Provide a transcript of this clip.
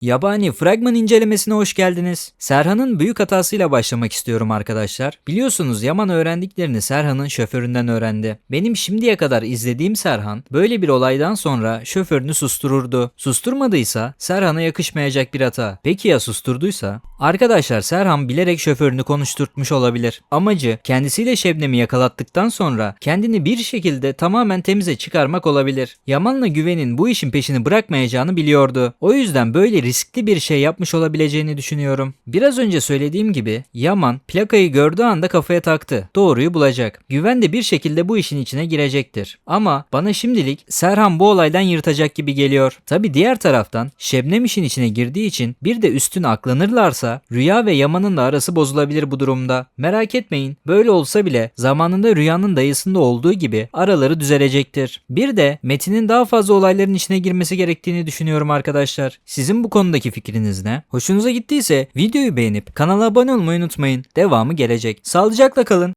Yabani fragman incelemesine hoş geldiniz. Serhan'ın büyük hatasıyla başlamak istiyorum arkadaşlar. Biliyorsunuz Yaman öğrendiklerini Serhan'ın şoföründen öğrendi. Benim şimdiye kadar izlediğim Serhan böyle bir olaydan sonra şoförünü sustururdu. Susturmadıysa Serhan'a yakışmayacak bir hata. Peki ya susturduysa? Arkadaşlar Serhan bilerek şoförünü konuşturtmuş olabilir. Amacı kendisiyle Şebnem'i yakalattıktan sonra kendini bir şekilde tamamen temize çıkarmak olabilir. Yaman'la Güven'in bu işin peşini bırakmayacağını biliyordu. O yüzden böyle riskli bir şey yapmış olabileceğini düşünüyorum. Biraz önce söylediğim gibi Yaman plakayı gördüğü anda kafaya taktı. Doğruyu bulacak. Güven de bir şekilde bu işin içine girecektir. Ama bana şimdilik Serhan bu olaydan yırtacak gibi geliyor. Tabi diğer taraftan Şebnem işin içine girdiği için bir de üstüne aklanırlarsa Rüya ve Yaman'ın da arası bozulabilir bu durumda. Merak etmeyin böyle olsa bile zamanında Rüya'nın dayısında olduğu gibi araları düzelecektir. Bir de Metin'in daha fazla olayların içine girmesi gerektiğini düşünüyorum arkadaşlar. Sizin bu konudaki fikriniz ne? Hoşunuza gittiyse videoyu beğenip kanala abone olmayı unutmayın. Devamı gelecek. Sağlıcakla kalın.